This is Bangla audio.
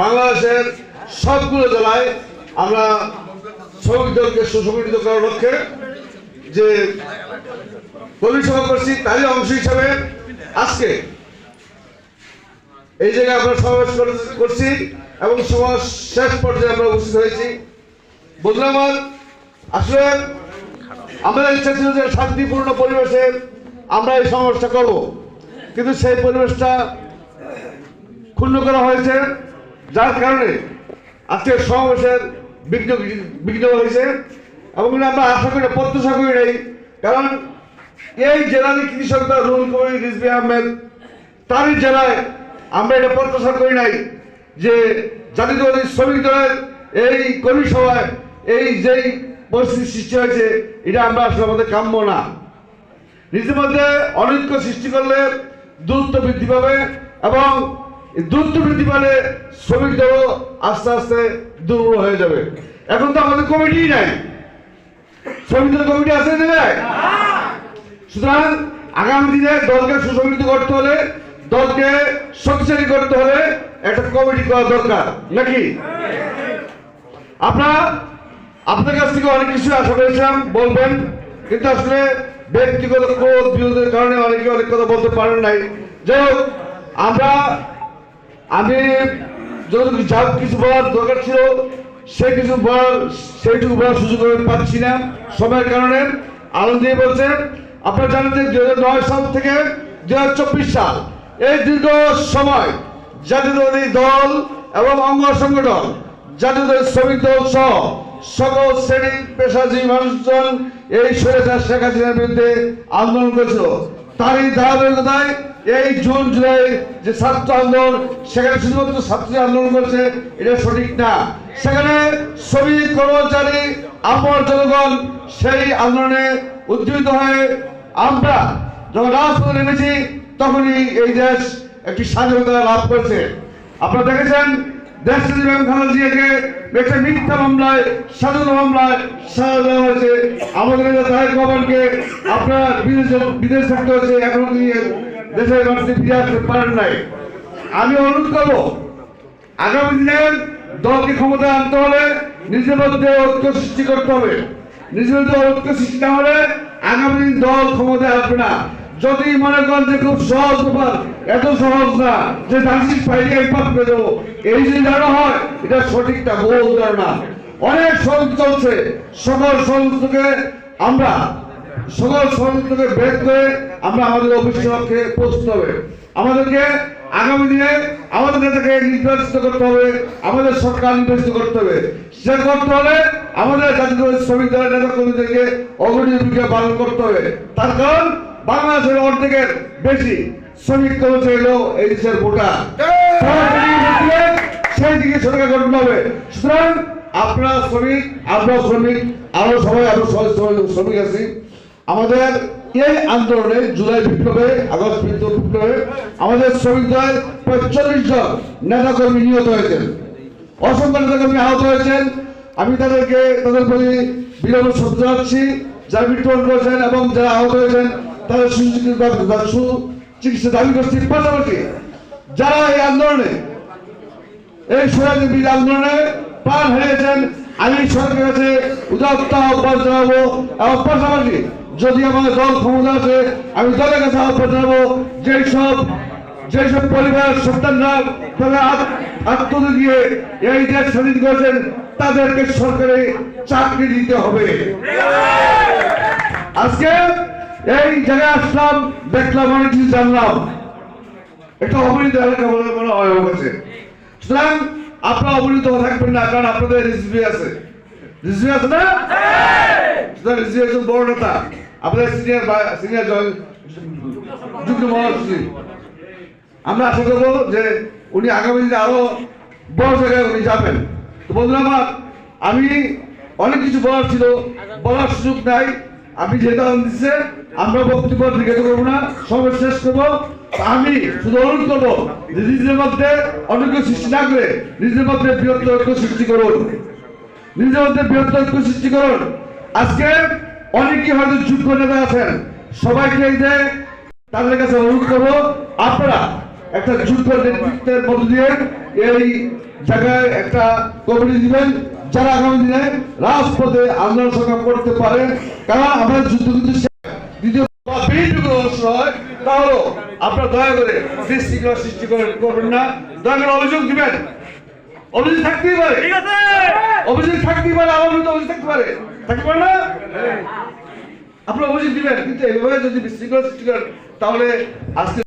বাংলাদেশের সবগুলো জেলায় আমরা শ্রমিক দলকে সুসংগঠিত করার লক্ষ্যে যে কর্মী সভা করছি, তারই অংশ হিসাবে আজকে এই জায়গায় আমরা সমাবেশ করছি এবং সমাজ শেষ পর্যায়ে আমরা উপস্থিত হয়েছি। আমার, আসলে আমাদের ইচ্ছা ছিল যে শান্তিপূর্ণ পরিবেশে আমরা এই সমাবেশটা করব, কিন্তু সেই পরিবেশটা ক্ষুণ্ণ করা হয়েছে। যার কারণে আজকে সমাবেশের বিঘ্ন বিঘ্ন হয়েছে এবং আমরা আশা করি প্রত্যাশা করি নাই। কারণ এই জেলারই কৃষক দল রুল কবি রিজবি আহমেদ, তারই জেলায় আমরা এটা প্রত্যাশা করি নাই যে জাতীয়তাবাদী শ্রমিক দলের এই কর্মী সভায় এই যেই পরিস্থিতি সৃষ্টি হয়েছে, এটা আমরা আসলে আমাদের কাম্য না। নিজের মধ্যে অনৈক্য সৃষ্টি করলে দূরত্ব বৃদ্ধি পাবে এবং দূরত্ব বৃদ্ধি শ্রমিক দলও আস্তে আস্তে দুর্বল হয়ে যাবে। এখন তো আমাদের কমিটি নাই। শ্রমিকদের কমিটি আছে দেবে সুতরাং আগামী দিনে দলকে সুসংগঠিত করতে হলে, দলকে শক্তিশালী করতে হলে একটা কমিটি করা দরকার, নাকি? আপনারা আপনার কাছ থেকে অনেক কিছু আশা করেছিলাম, বলবেন। কিন্তু আসলে ব্যক্তিগত ক্রোধ বিরোধের কারণে অনেকে অনেক কথা বলতে পারেন নাই। যাই আমরা আমি যতটুকু যা কিছু বলার দরকার ছিল, সে কিছু বলার সেইটুকু বলার সুযোগ আমি পাচ্ছি না। সময়ের কারণে আনন্দ দিয়ে বলছেন আপনারা জানেন যে হাজার নয় সাল থেকে দু হাজার চব্বিশ সাল এই দীর্ঘ সময় জাতীয়তাবাদী দল এবং অঙ্গ সংগঠন জাতীয় শ্রমিক দল সহ সকল শ্রেণি পেশাজীবী মানুষজন এই স্বৈরাচার শেখ হাসিনার বিরুদ্ধে আন্দোলন করেছিল। তারই ধারাবাহিকতায় এই জুন, জুলাই যে ছাত্র আন্দোলন, সেখানে শুধুমাত্র ছাত্রী আন্দোলন করছে, এটা সঠিক না। সেখানে শ্রমিক কর্মচারী আমার জনগণ সেই আন্দোলনে উজ্জীবিত হয়ে আমরা যখন রাজপথে নেমেছি, তখনই এই দেশ একটি স্বাধীনতা লাভ করেছে। আপনারা দেখেছেন, দেশ জিয়াকে একটা মিথ্যা মামলায়, স্বাধীনতা মামলায় দেওয়া হয়েছে। আমাদের রহমানকে আপনারা বিদেশে, বিদেশ থাকতে হয়েছে, এখনও তিনি দেশের মানুষকে ফিরে আসতে পারেন নাই। আমি অনুরোধ করব, আগামী দিনে দলকে ক্ষমতায় আনতে হলে নিজের মধ্যে ঐক্য সৃষ্টি করতে হবে। নিজের মধ্যে ঐক্য সৃষ্টি না হলে আগামী দিন দল ক্ষমতায় আসবে না। যদি মনে করেন যে খুব সহজ ব্যাপার, এত সহজ না যে দার্শিক পাইলে এই পাপ পেয়ে যাব এই যে ধারণা হয়, এটা সঠিকটা, ভুল ধারণা। অনেক ষড়যন্ত্র চলছে। সকল ষড়যন্ত্রকে আমরা সকল ষড়যন্ত্রকে ভেদ করে আমরা আমাদের অফিসের লক্ষ্যে পৌঁছতে হবে। আমাদেরকে আগামী দিনে আমাদের নেতাকে নির্বাচিত করতে হবে, আমাদের সরকার নির্বাচিত করতে হবে। সে করতে হলে আমাদের জাতীয় শ্রমিক দলের নেতা কর্মীদেরকে অগ্রণী ভূমিকা পালন করতে হবে। তার কারণ বাংলাদেশের অর্ধেকের বেশি শ্রমিক কর্মচারী হলো এই দেশের ভোটার। সেই দিকে সরকার গঠন হবে। সুতরাং আপনারা শ্রমিক, আমরা শ্রমিক আরও সবাই আরও সবাই শ্রমিক আছি। আমাদের এই আন্দোলনে জুলাই বিপ্লবে, আগস্ট বিপ্লব- আমাদের শ্রমিক দলের প্রায় চল্লিশ জন নেতা কর্মী নিহত হয়েছেন। অসংখ্য নেতা কর্মী আহত হয়েছেন। আমি তাদেরকে, তাদের প্রতি বিলম্ব শ্রদ্ধা জানাচ্ছি। যারা মৃত্যুবরণ করেছেন এবং যারা আহত হয়েছেন, তাদের সুচিকিৎসা দাবি করছি। পাশাপাশি যারা এই আন্দোলনে, এই বীজ আন্দোলনে প্রাণ হারিয়েছেন আমি সরকারের কাছে উদাত্ত আহ্বান জানাব। এবং পাশাপাশি যদি আমাদের দল ক্ষমতা আছে আমি দলের কাছে আহ্বান জানাব যেই সব যেসব পরিবারের সন্তানরা তারা আত- আত্মহত্যা দিয়ে এই দেশ স্বাধীন করেছেন তাদেরকে সরকারি চাকরি দিতে হবে। আজকে এই জায়গায় আসলাম দেখলাম অনেক কিছু জানলাম। এটা অবনীত এলাকা বলে মনে হয় আমার কাছে। সুতরাং আপনারা অবনীত থাকবেন না কারণ আপনাদের রিসিপি আছে। রিসিপি আছে না? সুতরাং রিসিপি একজন বড় নেতা। আপনাদের সিনিয়র সিনিয়র যুগ্ম মহাসচিব। আমরা আশা করব যে উনি আগামী দিনে আরও বড় জায়গায় উনি যাবেন। তো বন্ধুরা আমার, আমি অনেক কিছু বলার ছিল। বলার সুযোগ নাই। আমি যেটা দিচ্ছে আমরা বক্তব্য জিজ্ঞাসা করব না। সবে শেষ করব। আমি শুধু অনুরোধ করব যে নিজের মধ্যে অনৈক্য সৃষ্টি না করে নিজের মধ্যে বৃহত্তর ঐক্য সৃষ্টি করুন। নিজের মধ্যে বৃহত্তর ঐক্য সৃষ্টি করুন। আজকে অনেকেই হয়তো যোগ্য নেতা আছেন। সবাইকে যে তাদের কাছে অনুরোধ করব আপনারা একটা যুদ্ধ নেতৃত্বের মধ্য দিয়ে এই জায়গায় একটা কমিটি দিবেন যারা আগামী দিনে রাজপথে আন্দোলন সংগ্রাম করতে পারে। কারণ আমরা যুদ্ধ কিন্তু দ্বিতীয় বা বিএনপি কোনো অনুষ্ঠান হয় তাহলে আপনারা দয়া করে বিশৃঙ্খলা সৃষ্টি করে করবেন না। দয়া করে অভিযোগ দিবেন। অভিযোগ থাকতেই পারে। অভিযোগ থাকতেই পারে আমার অভিযোগ থাকতে পারে। পারে না আপনারা অভিযোগ দিবেন। কিন্তু এইভাবে যদি বিশৃঙ্খলা সৃষ্টি করেন তাহলে আজকে